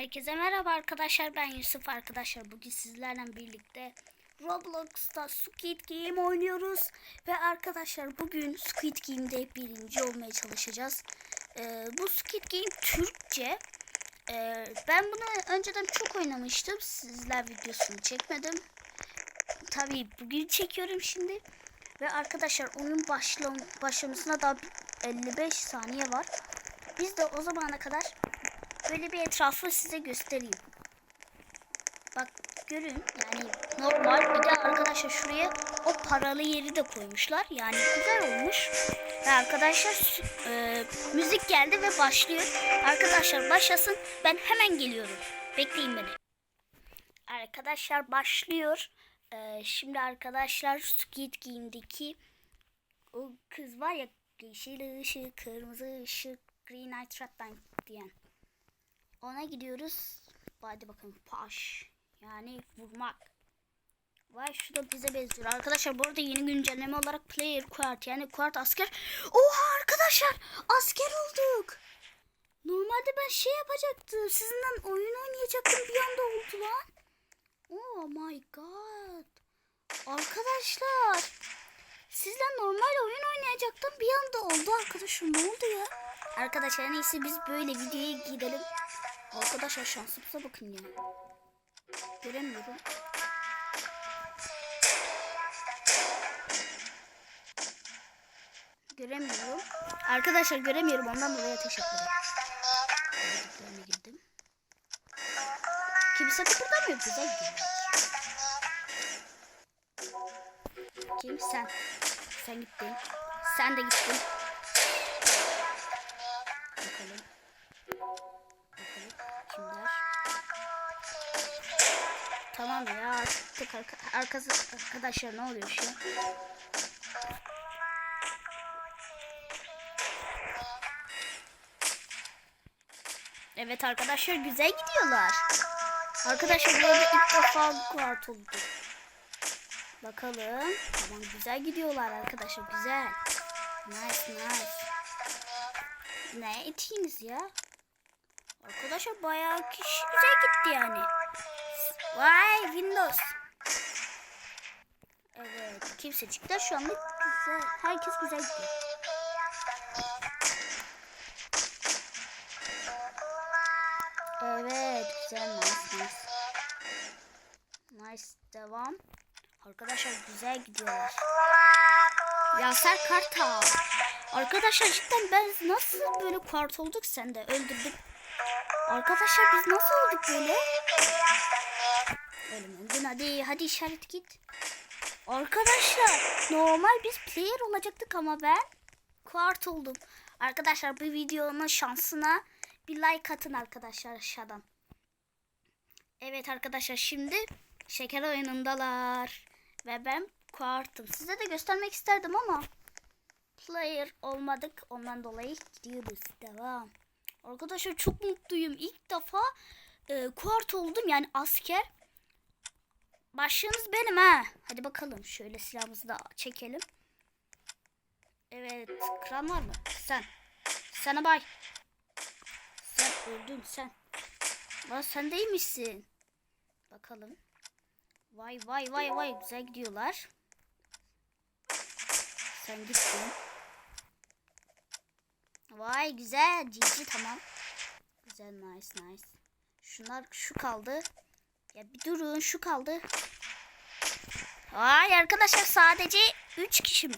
Herkese merhaba arkadaşlar ben Yusuf arkadaşlar bugün sizlerle birlikte Roblox'ta Squid Game oynuyoruz ve arkadaşlar bugün Squid Game'de birinci olmaya çalışacağız. Ee, bu Squid Game Türkçe. Ee, ben bunu önceden çok oynamıştım sizler videosunu çekmedim. Tabii bugün çekiyorum şimdi ve arkadaşlar onun başlam başlamasına daha 55 saniye var. Biz de o zamana kadar böyle bir etrafı size göstereyim. Bak görün yani normal bir de arkadaşlar şuraya o paralı yeri de koymuşlar. Yani güzel olmuş. Ve arkadaşlar e, müzik geldi ve başlıyor. Arkadaşlar başlasın ben hemen geliyorum. Bekleyin beni. Arkadaşlar başlıyor. E, şimdi arkadaşlar Squid Game'deki o kız var ya yeşil ışık, kırmızı ışık, green light, red diyen. Ona gidiyoruz. Hadi bakalım paş. Yani vurmak. Vay şu da bize benziyor. Arkadaşlar bu arada yeni güncelleme olarak player quart yani quart asker. Oha arkadaşlar asker olduk. Normalde ben şey yapacaktım. Sizinle oyun oynayacaktım bir anda oldu lan. Oh my god. Arkadaşlar. Sizle normal oyun oynayacaktım bir anda oldu arkadaşım. Ne oldu ya? Arkadaşlar en iyisi biz böyle videoya gidelim. Arkadaşlar şansımıza bakın ya. Göremiyorum. Göremiyorum. Arkadaşlar göremiyorum ondan dolayı teşekkür ederim. Girdim. Kimse kıpırdamıyor. Güzel. Kim? Sen. Sen gittin. Sen de gittin. Bakalım Tamam ya artık arka, arkası arkadaşlar ne oluyor şu? Evet arkadaşlar güzel gidiyorlar. Arkadaşlar arada ilk defa kuart oldu. Bakalım. Tamam güzel gidiyorlar arkadaşlar güzel. Nice nice. Ne etiniz ya? Arkadaşlar bayağı kişi güzel gitti yani. Vay Windows. Evet kimse çıktı şu anlık güzel. Herkes güzel gidiyor. Evet güzel nice nice. Devam. Arkadaşlar güzel gidiyorlar. Yaser Kartal. Arkadaşlar cidden ben nasıl böyle kart olduk sen de öldürdük. Arkadaşlar biz nasıl olduk böyle? Öldün hadi hadi işaret git. Arkadaşlar normal biz player olacaktık ama ben kart oldum. Arkadaşlar bu videonun şansına bir like atın arkadaşlar aşağıdan. Evet arkadaşlar şimdi şeker oyunundalar. Ve ben kuartım. Size de göstermek isterdim ama player olmadık. Ondan dolayı gidiyoruz. Devam. Arkadaşlar çok mutluyum. İlk defa e, kuart oldum yani asker. Başlığınız benim ha. Hadi bakalım. Şöyle silahımızı da çekelim. Evet. Kran var mı? Sen. Sana bay. Sen öldün sen. Lan sen değilmişsin. Bakalım. Vay vay vay vay güzel gidiyorlar. Sen gittin. Vay güzel cici tamam. Güzel nice nice. Şunlar şu kaldı. Ya bir durun şu kaldı. Vay arkadaşlar sadece 3 kişi mi?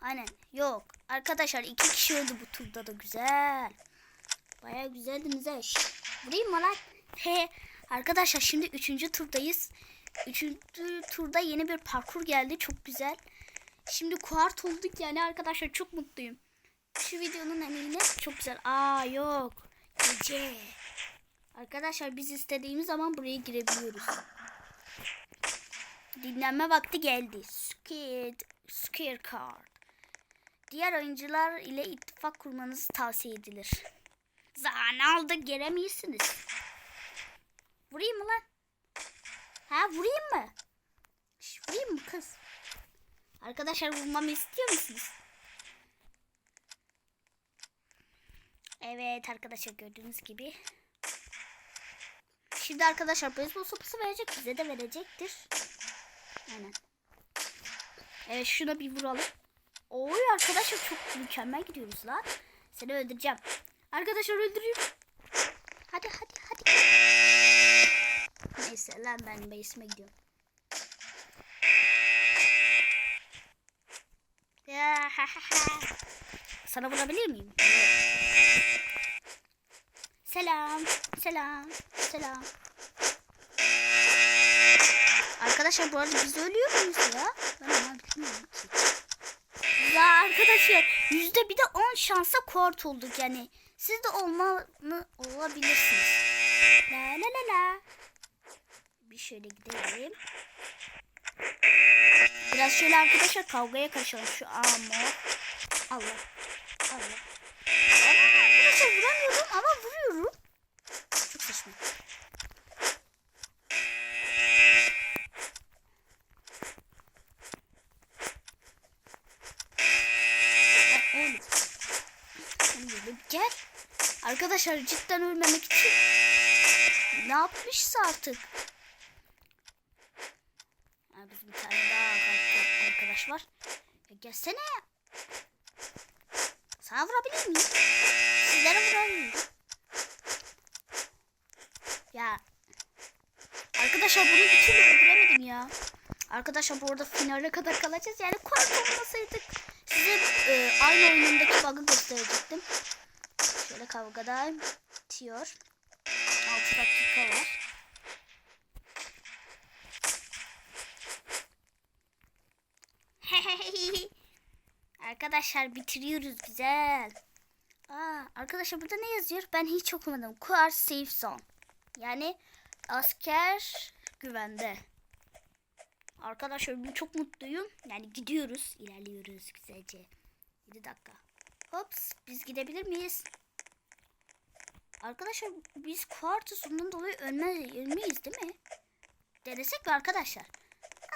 Aynen yok. Arkadaşlar 2 kişi öldü bu turda da güzel. Baya güzeldiniz ha. Vurayım mı lan? He. Arkadaşlar şimdi 3. turdayız. Üçüncü turda yeni bir parkur geldi. Çok güzel. Şimdi kuart olduk yani arkadaşlar çok mutluyum. Şu videonun emeğine çok güzel. Aa yok. Gece. Arkadaşlar biz istediğimiz zaman buraya girebiliyoruz. Dinlenme vakti geldi. Scared, scare card. Diğer oyuncular ile ittifak kurmanız tavsiye edilir. Zaman aldı gelemiyorsunuz. Vurayım mı lan? Ha vurayım mı? Şş, vurayım mı kız? Arkadaşlar vurmamı istiyor musunuz? Evet arkadaşlar gördüğünüz gibi Şimdi arkadaşlar beyzbol sopası verecek. Bize de verecektir. Aynen. Evet şuna bir vuralım. Oy arkadaşlar çok mükemmel gidiyoruz lan. Seni öldüreceğim. Arkadaşlar öldürüyorum. Hadi hadi hadi. Neyse lan ben base'ime gidiyorum. Sana vurabilir miyim? Evet. Selam, selam, selam. Arkadaşlar bu arada biz ölüyor muyuz ya? Ben ama bilmiyorum ki. Ya arkadaşlar yüzde bir de 10 şansa kort olduk yani. Siz de olmalı olabilirsiniz. La la la la. Bir şöyle gidelim. Biraz şöyle arkadaşlar kavgaya karışalım şu amo. Allah. Allah. Arkadaşlar vuramıyorum ama vuruyorum. Çok saçma. Gel. Arkadaşlar cidden ölmemek için ne yapmışsa artık. Ha, bizim bir tane daha arka- arkadaş var. Ya gelsene. Sana vurabilir miyim? Sizlere vurabilirim. Ya. Arkadaşlar bunu bir türlü öldüremedim ya. Arkadaşlar bu arada finale kadar kalacağız. Yani korku olmasaydık size e, aynı oyunundaki bug'ı gösterecektim. Şöyle kavgada bitiyor. 6 dakika var. Arkadaşlar bitiriyoruz güzel. Aa, arkadaşlar burada ne yazıyor? Ben hiç okumadım. Quar safe zone. Yani asker güvende. Arkadaşlar ben çok mutluyum. Yani gidiyoruz. ilerliyoruz güzelce. 7 dakika. Hops biz gidebilir miyiz? Arkadaşlar biz kuartısından dolayı ölmez, ölmeyiz değil mi? Denesek mi arkadaşlar?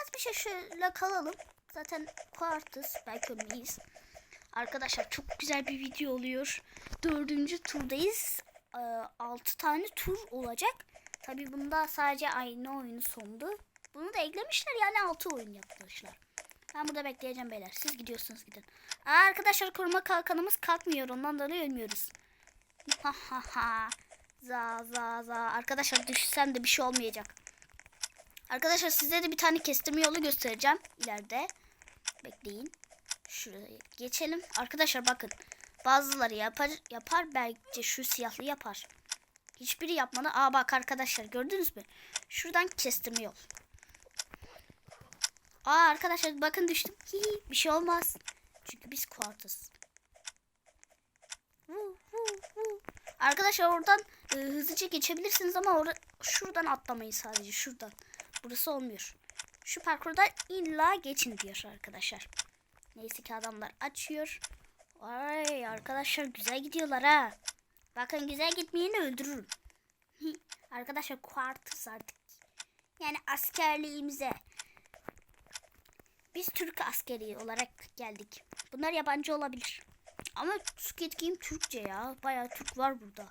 Az bir şey şöyle kalalım. Zaten kuartız belki ölmeyiz. Arkadaşlar çok güzel bir video oluyor. Dördüncü turdayız. Ee, altı tane tur olacak. Tabi bunda sadece aynı oyunu sondu. Bunu da eklemişler yani altı oyun yapmışlar. Ben burada bekleyeceğim beyler. Siz gidiyorsunuz gidin. Aa, arkadaşlar koruma kalkanımız kalkmıyor. Ondan dolayı ölmüyoruz. Ha ha ha. Za za za. Arkadaşlar düşsem de bir şey olmayacak. Arkadaşlar size de bir tane kestirme yolu göstereceğim ileride. Bekleyin. Şuraya geçelim. Arkadaşlar bakın. Bazıları yapar yapar belki şu siyahlı yapar. Hiçbiri yapmadı. Aa bak arkadaşlar gördünüz mü? Şuradan kestirme yol. Aa arkadaşlar bakın düştüm. Hihi, bir şey olmaz. Çünkü biz kuartız. Arkadaşlar oradan e, hızlıca geçebilirsiniz ama orada şuradan atlamayın sadece şuradan. Burası olmuyor. Şu parkurdan illa geçin diyor arkadaşlar. Neyse ki adamlar açıyor. Ay arkadaşlar güzel gidiyorlar ha. Bakın güzel gitmeyeni öldürürüm. arkadaşlar kuartız artık. Yani askerliğimize. Biz Türk askeri olarak geldik. Bunlar yabancı olabilir. Ama Squid Game Türkçe ya. Bayağı Türk var burada.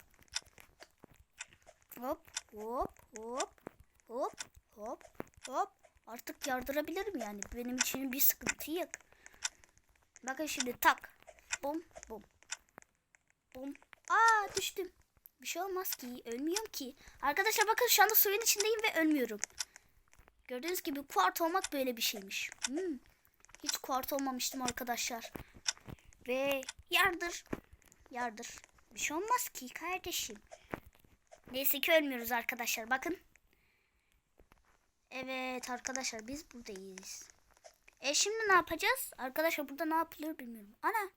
Hop hop hop hop hop hop. Artık yardırabilirim yani. Benim için bir sıkıntı yok. Bakın şimdi tak. Bum bum. Bum. Aa düştüm. Bir şey olmaz ki. Ölmüyorum ki. Arkadaşlar bakın şu anda suyun içindeyim ve ölmüyorum. Gördüğünüz gibi kuart olmak böyle bir şeymiş. Hmm. Hiç kuart olmamıştım arkadaşlar. Ve yardır. Yardır. Bir şey olmaz ki kardeşim. Neyse ki ölmüyoruz arkadaşlar. Bakın. Evet arkadaşlar biz buradayız. E şimdi ne yapacağız? Arkadaşlar burada ne yapılıyor bilmiyorum. Ana.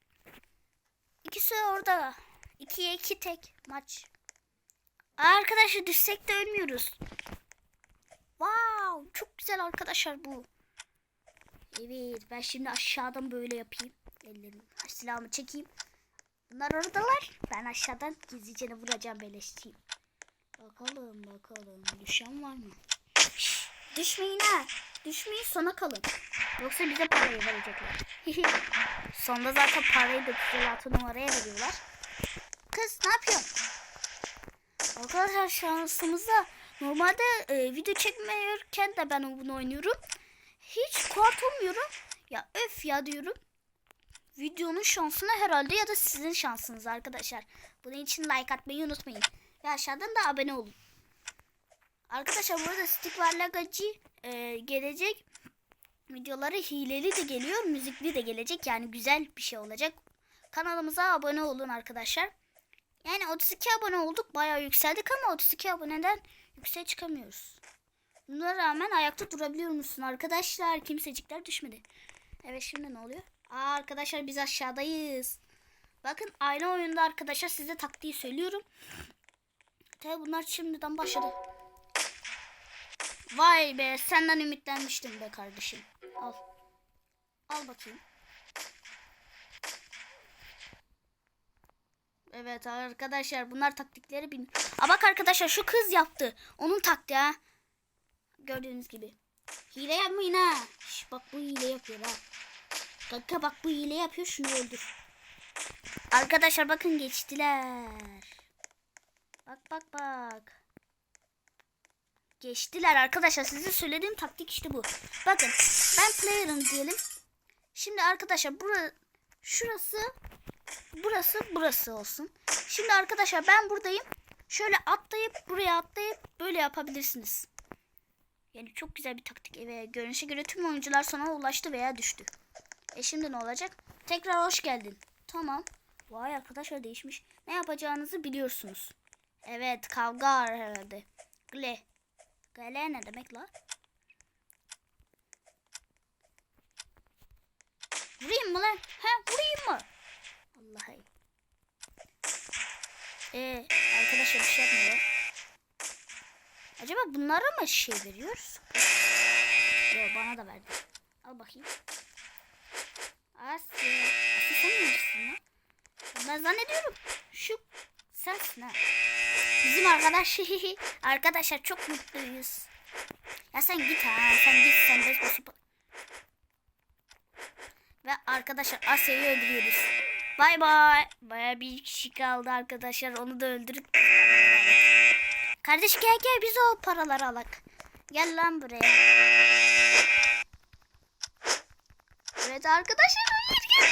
İkisi orada. İkiye iki tek maç. Arkadaşlar düşsek de ölmüyoruz. Wow, çok güzel arkadaşlar bu. Evet, ben şimdi aşağıdan böyle yapayım. Ellerimi, silahımı çekeyim. Bunlar oradalar. Ben aşağıdan gizlice vuracağım beleşçiyim. Bakalım bakalım. Düşen var mı? Düşmeyin ha. Düşmeyin sona kalın. Yoksa bize parayı verecekler. Sonda zaten parayı da 36 numaraya veriyorlar. Kız ne yapıyorsun? Arkadaşlar şansımıza Normalde e, video çekmiyorken de ben bunu oynuyorum. Hiç kuart olmuyorum. Ya öf ya diyorum. Videonun şansına herhalde ya da sizin şansınız arkadaşlar. Bunun için like atmayı unutmayın. Ve aşağıdan da abone olun. Arkadaşlar burada Stick var Lagacı e, gelecek. Videoları hileli de geliyor. Müzikli de gelecek. Yani güzel bir şey olacak. Kanalımıza abone olun arkadaşlar. Yani 32 abone olduk. Bayağı yükseldik ama 32 aboneden yükseğe çıkamıyoruz. Buna rağmen ayakta durabiliyor musun arkadaşlar? Kimsecikler düşmedi. Evet şimdi ne oluyor? Aa arkadaşlar biz aşağıdayız. Bakın aynı oyunda arkadaşlar size taktiği söylüyorum. Tabi bunlar şimdiden başladı. Vay be senden ümitlenmiştim be kardeşim. Al. Al bakayım. Evet arkadaşlar bunlar taktikleri bin. Aa bak arkadaşlar şu kız yaptı. Onun taktiği ha. Gördüğünüz gibi. Hile yapmayın ha. Şş, bak bu hile yapıyor ha. Kanka bak bu hile yapıyor şunu öldür. Arkadaşlar bakın geçtiler. Bak bak bak. Geçtiler arkadaşlar. Size söylediğim taktik işte bu. Bakın ben player'ım diyelim. Şimdi arkadaşlar bura, şurası burası burası olsun. Şimdi arkadaşlar ben buradayım. Şöyle atlayıp buraya atlayıp böyle yapabilirsiniz. Yani çok güzel bir taktik. Evet görünüşe göre tüm oyuncular sana ulaştı veya düştü. E şimdi ne olacak? Tekrar hoş geldin. Tamam. Vay arkadaşlar değişmiş. Ne yapacağınızı biliyorsunuz. Evet kavga herhalde. Gle. Gle ne demek la? Vurayım mı lan? Ha vurayım mı? Vallahi. Ee, arkadaşlar bir şey yapmıyor. Acaba bunlara mı şey veriyoruz? Yok bana da verdi. Al bakayım. Asya. Asya sen misin lan? Ben zannediyorum. Şu sensin. Bizim arkadaş arkadaşlar çok mutluyuz. Ya sen git ha. Sen git sen de. Ve arkadaşlar Asya'yı öldürüyoruz. Bay bay. Baya bir kişi kaldı arkadaşlar. Onu da öldürüp. Kardeş gel gel biz o paraları alak. Gel lan buraya. Evet arkadaşlar hayır gel.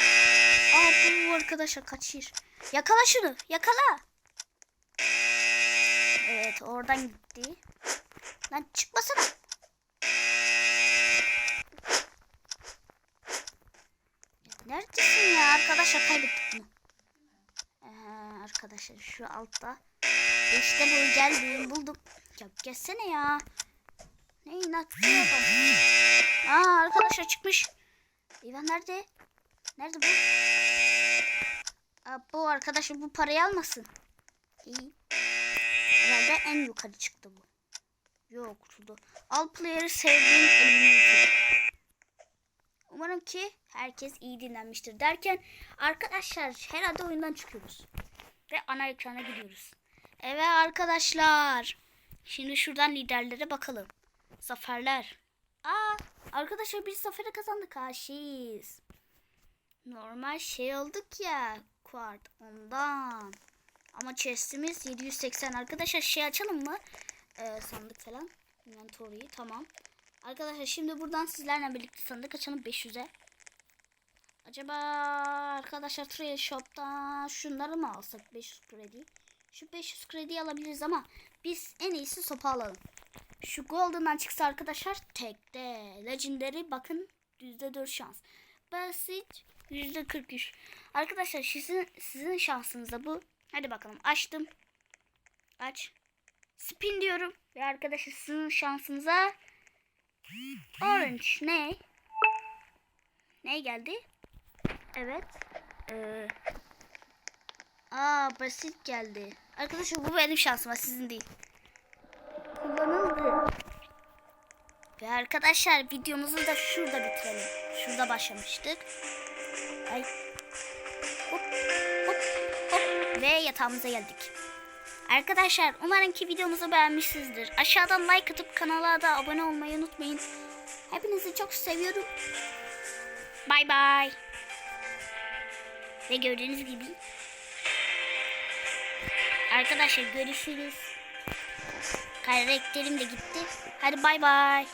Aa bu arkadaşlar kaçır. Yakala şunu yakala. Evet oradan gitti. Lan çıkmasana. Neredesin ya arkadaşlar kaybettik bunu. Ee, arkadaşlar şu altta. İşte bu geldim buldum. Ya gelsene ya. Ne inatçı. Aa arkadaşlar çıkmış. İvan nerede? Nerede bu? Aa, bu arkadaşım bu parayı almasın. İyi. Herhalde en yukarı çıktı bu. Yok kutuda. Al player'ı sevdiğim eliminate. Umarım ki herkes iyi dinlenmiştir derken arkadaşlar herhalde oyundan çıkıyoruz. Ve ana ekrana gidiyoruz. Evet arkadaşlar. Şimdi şuradan liderlere bakalım. Zaferler. Aa arkadaşlar bir zafere kazandık ha şeyiz. Normal şey olduk ya. Quart ondan. Ama chest'imiz 780. Arkadaşlar şey açalım mı? Ee, sandık falan. Inventory'yi tamam. Arkadaşlar şimdi buradan sizlerle birlikte sandık açalım 500'e. Acaba arkadaşlar Trail Shop'tan şunları mı alsak 500 kredi? Şu 500 kredi alabiliriz ama biz en iyisi sopa alalım. Şu Golden'dan çıksa arkadaşlar tekte. Legendary bakın %4 şans. Basit %43. Arkadaşlar sizin, sizin şansınız da bu. Hadi bakalım açtım. Aç. Spin diyorum. Ve arkadaşlar sizin şansınıza Orange ne? Ne geldi? Evet. Ee, aa basit geldi. Arkadaşlar bu benim şansıma sizin değil. Kullanıldı. Ve arkadaşlar videomuzu da şurada bitirelim. Şurada başlamıştık. Ay. Ve yatağımıza geldik. Arkadaşlar umarım ki videomuzu beğenmişsinizdir. Aşağıdan like atıp kanala da abone olmayı unutmayın. Hepinizi çok seviyorum. Bay bay. Ve gördüğünüz gibi arkadaşlar görüşürüz. Karakterim de gitti. Hadi bay bay.